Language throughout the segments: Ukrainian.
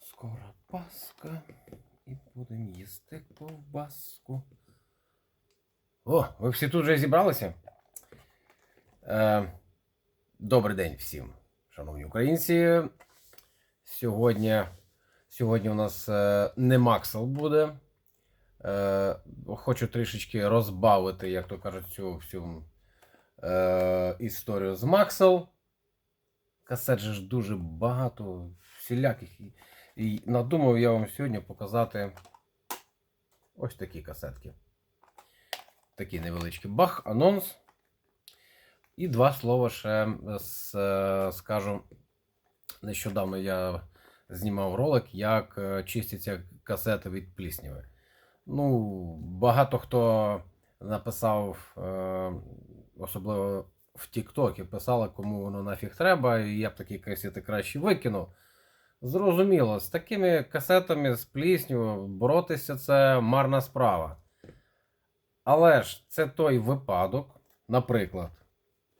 Скоро Пасха і будемо їсти ковбаску. О, ви всі тут вже зібралися? Е, добрий день всім, шановні українці. Сьогодні, сьогодні у нас е, не Максел буде. Е, хочу трішечки розбавити, як то кажуть, цю всю е, історію з Максел. Касет же ж дуже багато всіляких. І, надумав я вам сьогодні показати ось такі касетки. Такий невеличкий бах, анонс. І два слова ще е, скажу. Нещодавно я знімав ролик, як е, чистяться касети від плісняви. Ну, багато хто написав, особливо в Тіктокі, писали, кому воно нафіг треба, і я б такі касети краще викинув. Зрозуміло, з такими касетами з плісню боротися це марна справа. Але ж це той випадок, наприклад,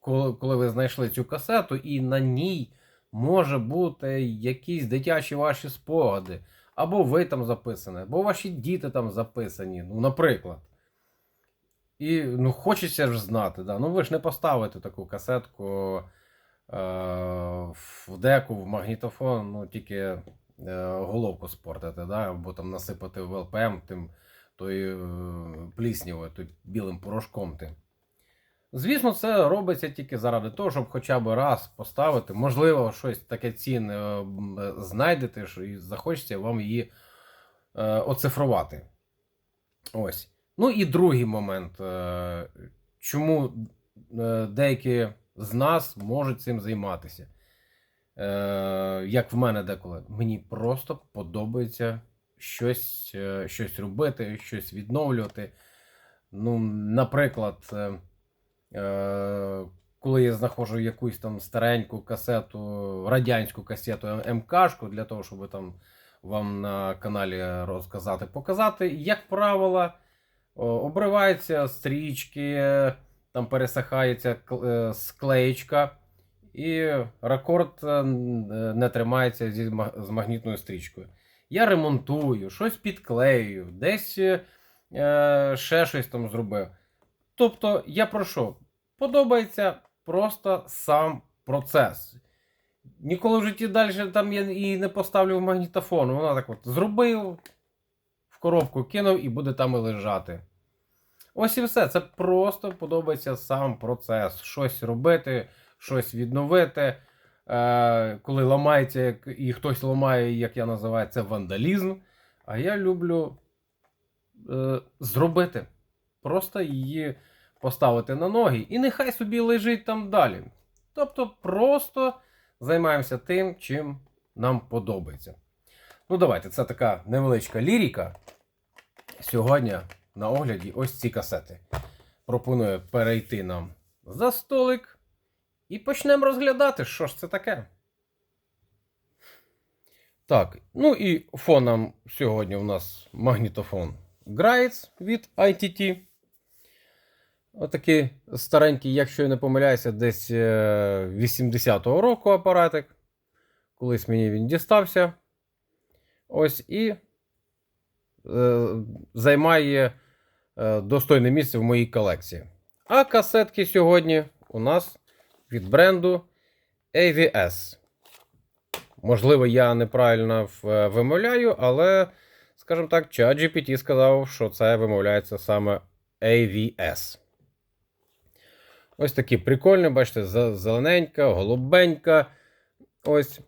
коли, коли ви знайшли цю касету, і на ній може бути якісь дитячі ваші спогади, або ви там записані, або ваші діти там записані, ну, наприклад. І ну, хочеться ж знати, да. ну ви ж не поставите таку касетку е, в деку, в магнітофон, ну тільки е, головку спортити, да, або там насипати в ЛПМ тим тою е, пліснявою, той білим порошком тим. Звісно, це робиться тільки заради того, щоб хоча б раз поставити, можливо, щось таке цінне е, е, знайдете що і захочеться вам її е, оцифрувати. Ось. Ну і другий момент. е, Чому е, деякі з нас можуть цим займатися? Е, Як в мене деколи. Мені просто подобається щось, щось робити, щось відновлювати. Ну, наприклад, коли я знаходжу якусь там стареньку касету, радянську касету МКшку, для того, щоб там вам на каналі розказати, показати, як правило, обриваються стрічки, там пересихається е, склеєчка, і рекорд е, е, не тримається зі, з магнітною стрічкою. Я ремонтую, щось підклею, десь е, ще щось там зробив. Тобто, я про що? Подобається просто сам процес. Ніколи в житті далі там я і не поставлю магнітофон. Вона так от зробив, в коробку кинув і буде там і лежати. Ось і все. Це просто подобається сам процес. Щось робити, щось відновити. Е, коли ламається, і хтось ламає, як я називаю, це вандалізм. А я люблю е, зробити. Просто її поставити на ноги, і нехай собі лежить там далі. Тобто просто займаємося тим, чим нам подобається. Ну, давайте, це така невеличка лірика. Сьогодні на огляді ось ці касети. Пропоную перейти нам за столик і почнемо розглядати, що ж це таке. Так, ну і фоном сьогодні у нас магнітофон Graitz від ITT. Отакий старенький, якщо я не помиляюся, десь е, 80-го року апаратик. Колись мені він дістався. Ось і е, займає е, достойне місце в моїй колекції. А касетки сьогодні у нас від бренду AVS. Можливо, я неправильно е, вимовляю, але, скажімо так, ChatGPT сказав, що це вимовляється саме AVS. Ось такі прикольні, бачите, зелененька, голубенька. Ось.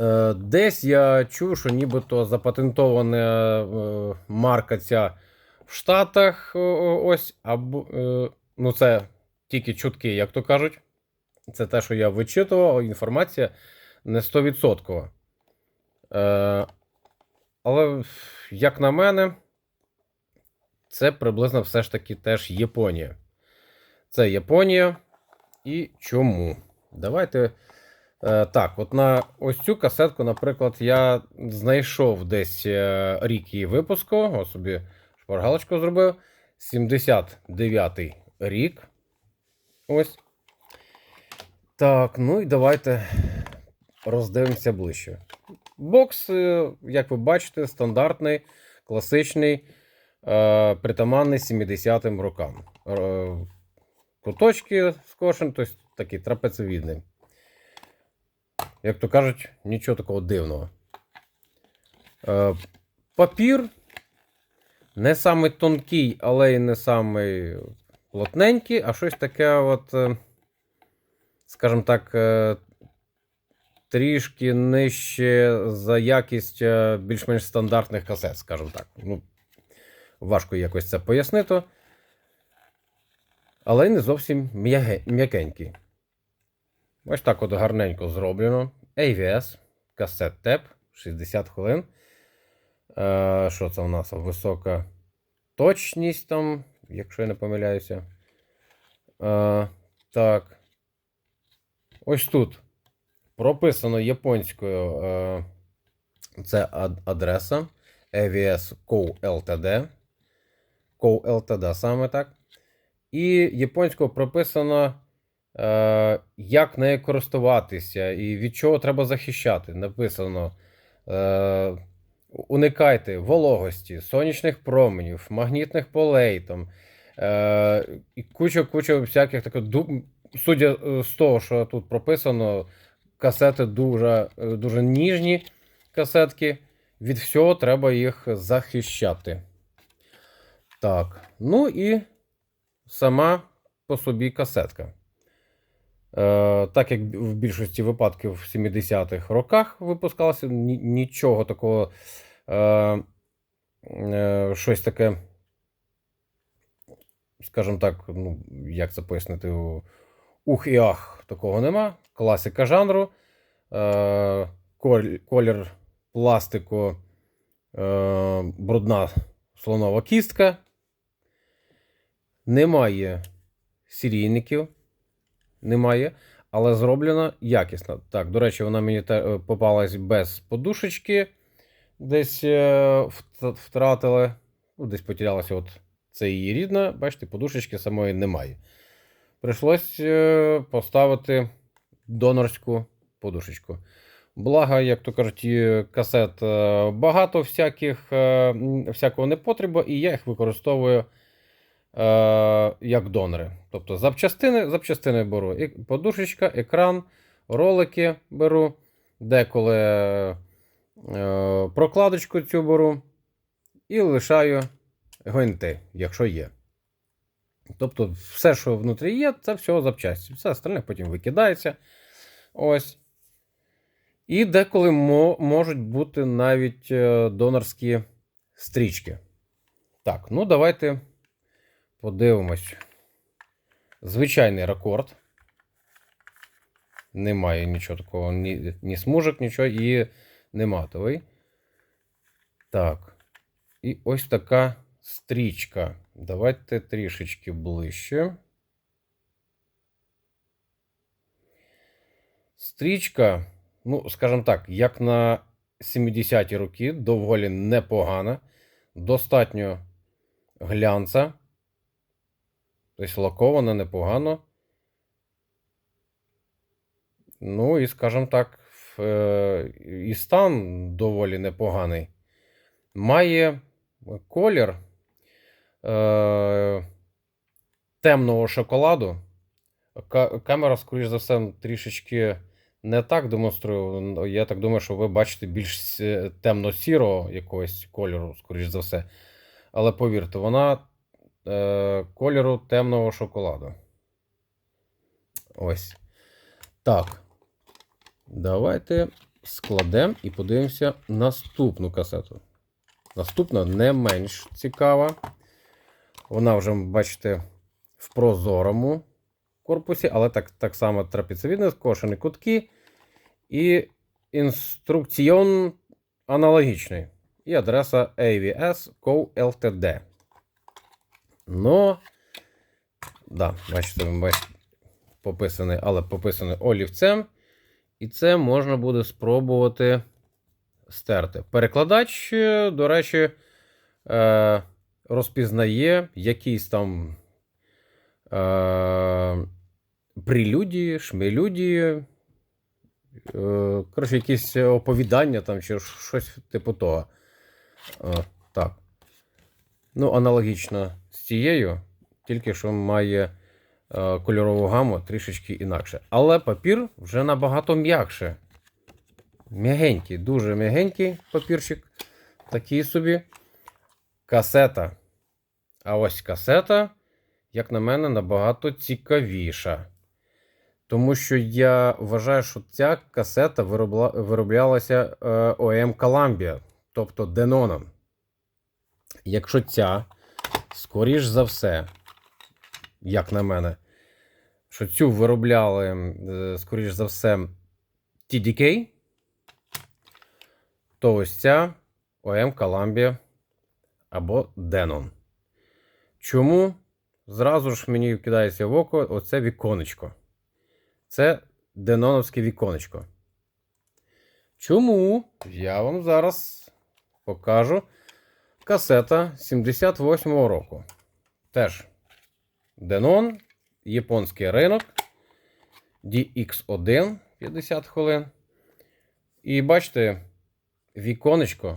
Е, Десь я чув, що нібито запатентована е, марка ця в Штатах. Ось, або, е, ну, це тільки чутки, як то кажуть. Це те, що я вичитував, інформація не 100%. Е, але, як на мене, це приблизно все ж таки теж Японія. Це Японія. І чому? Давайте. Е, так, от на ось цю касетку, наприклад, я знайшов десь е, рік її випуску. Ось собі шпаргалочку зробив. 79-й рік. Ось. Так, ну і давайте роздивимося ближче. Бокс, е, як ви бачите, стандартний, класичний, притаманний 70-м рокам. Куточки скошені, тобто такий трапецевідний. Як то кажуть, нічого такого дивного. Е, Папір не самий тонкий, але й не самий плотненький, а щось таке, от, е, скажімо так, е, трішки нижче за якість більш-менш стандартних касет, скажімо так. Ну, важко якось це пояснити. Але й не зовсім м'якенький. Ось так от гарненько зроблено. AVS, касет TEP, 60 хвилин. Е, що це у нас? Висока точність там, якщо я не помиляюся. Е, так. Ось тут прописано японською. Е, це ад- адреса AVS Co Ltd. Co Ltd саме так. І японською прописано, як нею користуватися і від чого треба захищати. Написано. Е, уникайте вологості, сонячних променів, магнітних полей там, е, і куча-куча всяких таких. Судя е, з того, що тут прописано, касети дуже, е, дуже ніжні касетки. Від всього треба їх захищати. Так. Ну і сама по собі касетка. Е, так як в більшості випадків в 70-х роках випускалося, нічого такого, е, е, щось таке, скажімо так, ну, як це пояснити, ух і ах, такого нема. Класика жанру, колір пластику, брудна слонова кістка. Немає серійників немає, але зроблена якісно. Так, до речі, вона мені е, попалась без подушечки. Десь е, втратили. Ну, десь потерялася. От це її рідна. Бачите, подушечки самої немає. Прийшлось е, поставити донорську подушечку. Благо, як то кажуть, касет багато всяких, всякого непотреба, і я їх використовую як донори. Тобто запчастини, запчастини беру. І подушечка, екран, ролики беру, деколи е, прокладочку цю беру і лишаю гвинти, якщо є. Тобто, все, що внутрі є, це все запчасті. Все остальне потім викидається. Ось. І деколи мо- можуть бути навіть е, донорські стрічки. Так, ну давайте подивимось. Звичайний рекорд. Немає нічого такого, ні, ні смужок, нічого, і не матовий. Так. І ось така стрічка. Давайте трішечки ближче. Стрічка, ну, скажімо так, як на 70-ті роки, доволі непогана. Достатньо глянца. Тобто лакована непогано. Ну, і, скажімо так, е, і стан доволі непоганий. Має колір е, темного шоколаду. Камера, скоріш за все, трішечки не так демонструє. Я так думаю, що ви бачите більш темно-сірого якогось кольору, скоріш за все. Але повірте, вона е, кольору темного шоколаду. Ось. Так. Давайте складемо і подивимося наступну касету. Наступна не менш цікава. Вона вже, бачите, в прозорому корпусі, але так, так само трапецевідне, скошені кутки. І інструкціон аналогічний. І адреса AVS Co Ltd. Ну, да, бачите, бачите, пописаний, але пописаний олівцем. І це можна буде спробувати стерти. Перекладач, е, до речі, е, розпізнає якийсь там е, прелюдії, шмелюдії. Коротше, якісь оповідання там чи щось типу того. Так. Ну, аналогічно з цією, тільки що має е, кольорову гаму трішечки інакше. Але папір вже набагато м'якше. М'ягенький, дуже м'ягенький папірчик. Такий собі. Касета. А ось касета, як на мене, набагато цікавіша. Тому що я вважаю, що ця касета виробла, вироблялася е, ОМ Columbia, тобто Деноном. Якщо ця, скоріш за все, як на мене, що цю виробляли, е, скоріш за все, TDK, то ось ця ОМ Columbia або Denon. Чому? Зразу ж мені кидається в око оце віконечко. Це Деноновське віконечко. Чому? Я вам зараз покажу касета 78-го року. Теж Denon, японський ринок, DX1 50 хвилин. І бачите, віконечко.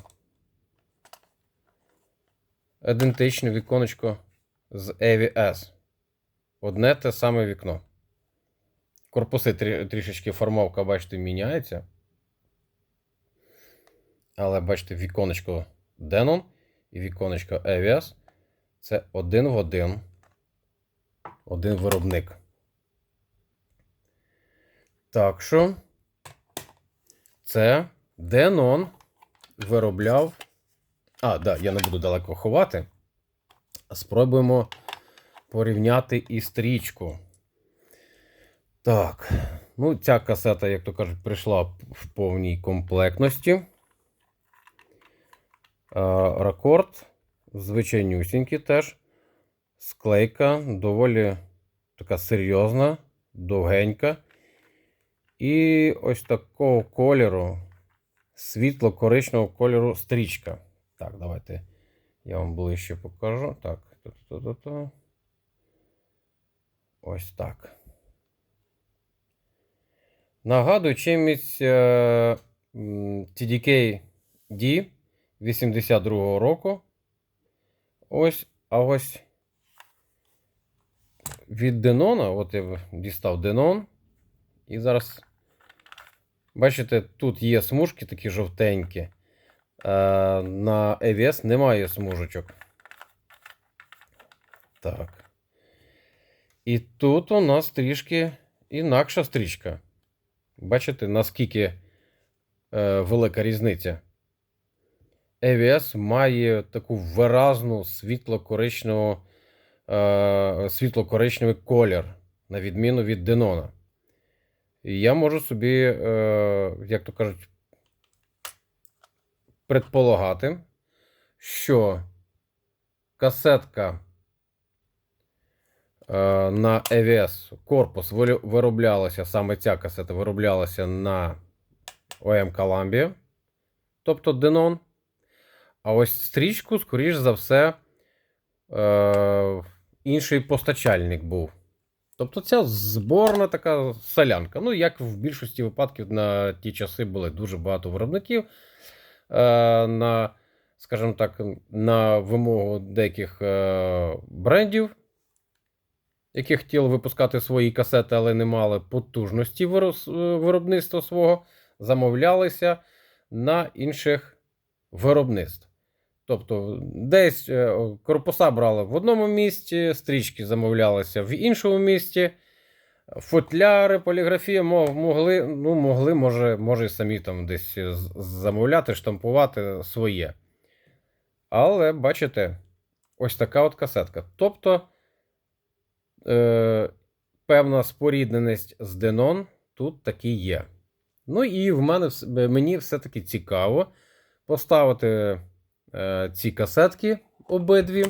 Ідентичне віконечко з AVS. Одне те саме вікно. Корпуси трі, трішечки формовка, бачите, міняється. Але бачите, віконечко Denon і віконечко AVS це один в один. Один виробник. Так що це Denon виробляв. А, да, я не буду далеко ховати. Спробуємо порівняти і стрічку. Так. Ну, ця касета, як то кажуть, прийшла в повній комплектності. Рекорд. Звичайнюсінький теж. Склейка доволі така серйозна, довгенька. І ось такого кольору, світло-коричневого кольору стрічка. Так, давайте я вам ближче покажу. Так, та-та-та-та. Ось так. Нагадую, чимось е, TDK D 82-го року. Ось, а ось від Denon, от я дістав Denon. І зараз, бачите, тут є смужки такі жовтенькі. Е, на EVS немає смужечок. Так. І тут у нас трішки інакша стрічка. Бачите, наскільки е, велика різниця. EVS має таку виразну світло-коричневу, е, світло-коричневий колір, на відміну від Денона. І я можу собі, е, як то кажуть, предполагати, що касетка е, на EVS корпус вироблялася, саме ця касета вироблялася на OM Columbia, тобто Denon. А ось стрічку, скоріш за все, е, інший постачальник був. Тобто ця зборна така солянка. Ну, як в більшості випадків на ті часи були дуже багато виробників. Е, на, скажімо так, на вимогу деяких е, брендів, які хотіли випускати свої касети, але не мали потужності е, виробництва свого, замовлялися на інших виробництв. Тобто, десь е, корпуса брали в одному місці, стрічки замовлялися в іншому місці. Футляри, поліграфія могли, ну, могли, може, може, самі там десь замовляти, штампувати своє. Але бачите, ось така от касетка. Тобто е, певна спорідненість з Denon тут таки є. Ну і в мене мені все-таки цікаво поставити е, ці касетки обидві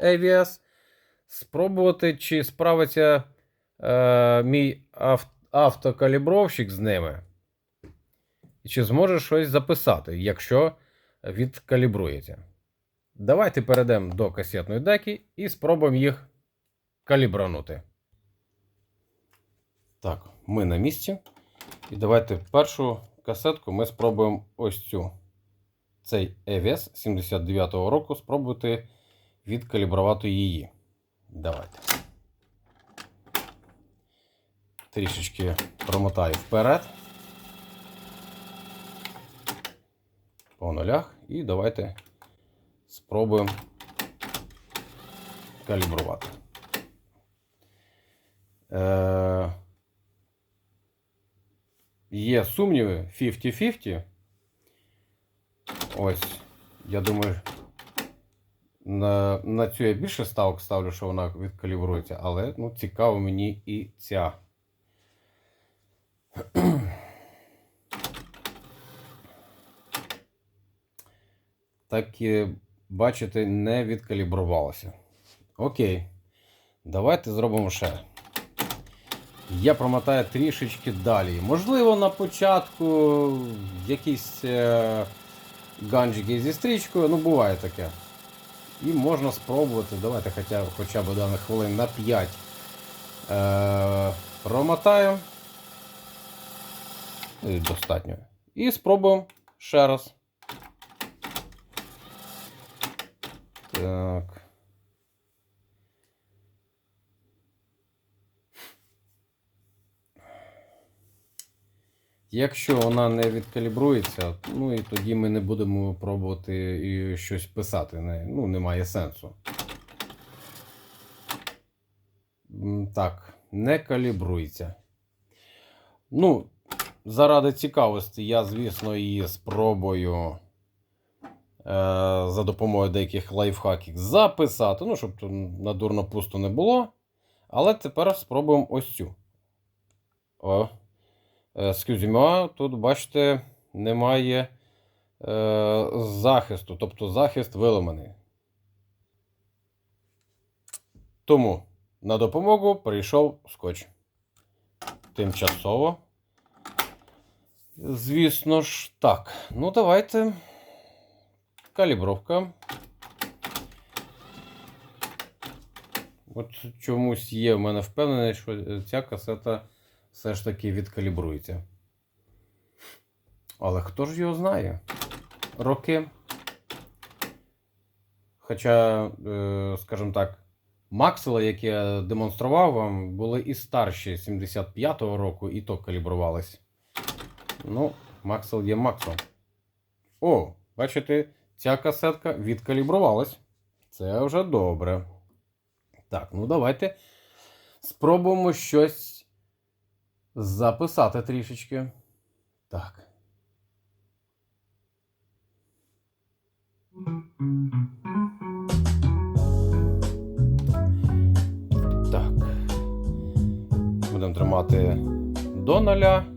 AVS, спробувати, чи справиться е, мій ав- автокалібровщик з ними. І чи зможе щось записати, якщо відкалібрується. Давайте перейдемо до касетної деки і спробуємо їх калібранути. Так, ми на місці. І давайте першу касетку ми спробуємо ось цю. Цей EVS 79-го року спробувати відкалібрувати її. Давайте. Трішечки промотаю вперед. По нулях. І давайте спробуємо калібрувати. Е, є сумніви 50-50. Ось, я думаю, на, на цю я більше ставок ставлю, що вона відкалібрується, але ну, цікаво мені і ця. Так, і, бачите, не відкалібрувалося. Окей. Давайте зробимо ще. Я промотаю трішечки далі. Можливо, на початку якісь е, ганджики зі стрічкою, ну буває таке. І можна спробувати. Давайте хоча, хоча б даних хвилин на 5 е, промотаю. І Достатньо. І спробуємо ще раз. Так. Якщо вона не відкалібрується, ну і тоді ми не будемо пробувати і щось писати. Не, ну, немає сенсу. Так, не калібрується. Ну, заради цікавості, я, звісно, її спробую е, за допомогою деяких лайфхаків записати. Ну, щоб надурно пусто не було. Але тепер спробуємо ось цю. О. Скюзіма, тут, бачите, немає е, захисту, тобто захист виламаний. Тому на допомогу прийшов скотч. Тимчасово. Звісно ж, так. Ну, давайте. Калібровка. От чомусь є в мене впевнений, що ця касета все ж таки відкалібрується. Але хто ж його знає? Роки. Хоча, е, скажімо так, Максела, які я демонстрував вам, були і старші 75-го року, і то калібрувались. Ну, Максел є Максел. О, бачите, ця касетка відкалібрувалась. Це вже добре. Так, ну давайте спробуємо щось записати трішечки. Так. Так. Будемо тримати до нуля.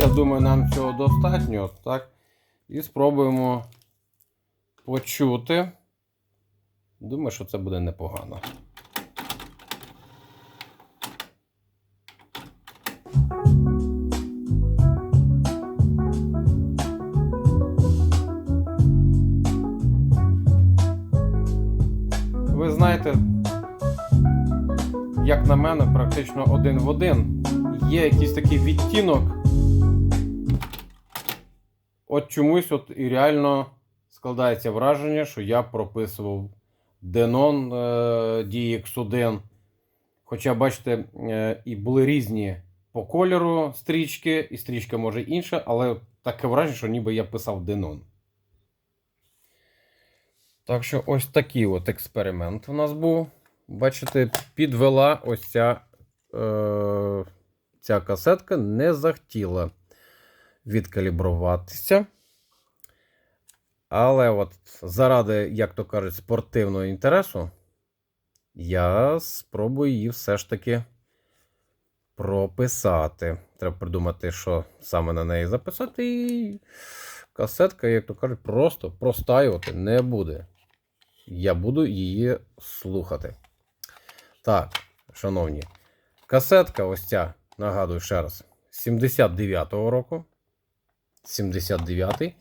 Я думаю, нам цього достатньо, так? І спробуємо почути. Думаю, що це буде непогано. Ви знаєте, як на мене, практично один в один. Є якийсь такий відтінок. От чомусь от і реально складається враження, що я прописував е, DX1. Хоча, бачите, е, і були різні по кольору стрічки, і стрічка може інша, але таке враження, що ніби я писав Denon. Так що ось такий от експеримент у нас був. Бачите, підвела ось ця, е, ця касетка, не захотіла відкалібруватися. Але от заради, як то кажуть, спортивного інтересу, я спробую її все ж таки прописати. Треба придумати, що саме на неї записати. І касетка, як то кажуть, просто простаювати не буде. Я буду її слухати. Так, шановні, касетка ось ця, нагадую ще раз, 79-го року. 79-й.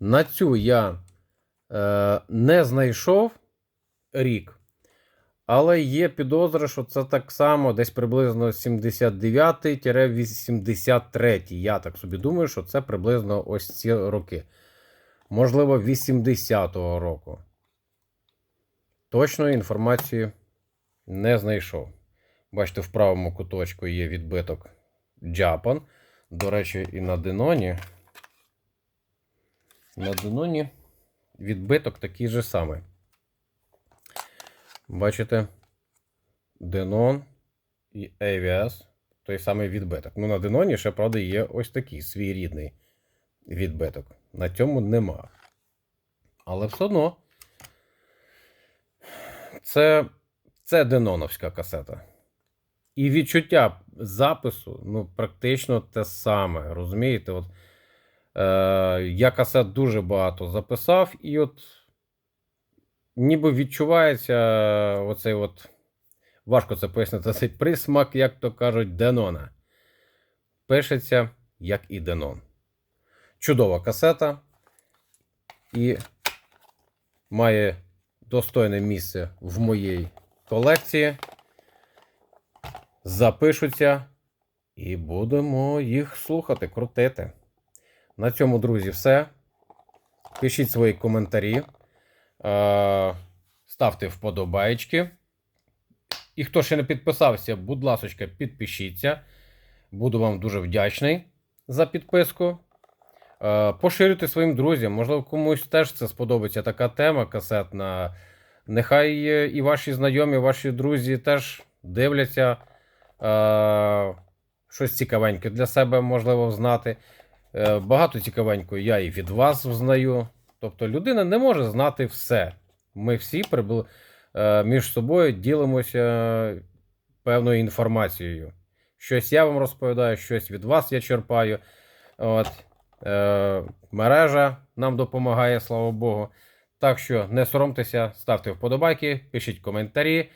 На цю я е, не знайшов рік. Але є підозра, що це так само десь приблизно 79-83. Я так собі думаю, що це приблизно ось ці роки. Можливо, 80-го року. Точної інформації не знайшов. Бачите, в правому куточку є відбиток Japan. До речі, і на Деноні. На Деноні відбиток такий же самий. Бачите? Denon і AVS той самий відбиток. Ну, на Деноні ще, правда, є ось такий свій рідний відбиток. На цьому нема. Але все одно. Це, це Деноновська касета. І відчуття запису, ну, практично те саме. Розумієте? От, е, я касет дуже багато записав, і от ніби відчувається оцей от. Важко це пояснити, цей присмак, як то кажуть, Денона. Пишеться як і Денон. Чудова касета. І має достойне місце в моїй колекції. Запишуться і будемо їх слухати, крутити. На цьому, друзі, все. Пишіть свої коментарі, е, ставте вподобайки. І хто ще не підписався, будь ласка, підпишіться. Буду вам дуже вдячний за підписку. Е, Поширюйте своїм друзям. Можливо, комусь теж це сподобається така тема касетна. Нехай е, і ваші знайомі, ваші друзі теж дивляться щось цікавеньке для себе можливо знати. Е, Багато цікавенького я і від вас взнаю. Тобто людина не може знати все. Ми всі прибули е, між собою ділимося певною інформацією. Щось я вам розповідаю, щось від вас я черпаю. От, е, мережа нам допомагає, слава Богу. Так що не соромтеся, ставте вподобайки, пишіть коментарі.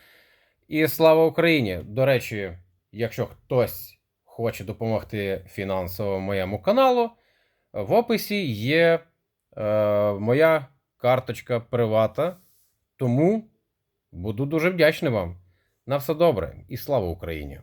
І слава Україні! До речі, якщо хтось хоче допомогти фінансово моєму каналу, в описі є е, моя карточка привата. Тому буду дуже вдячний вам. На все добре і слава Україні!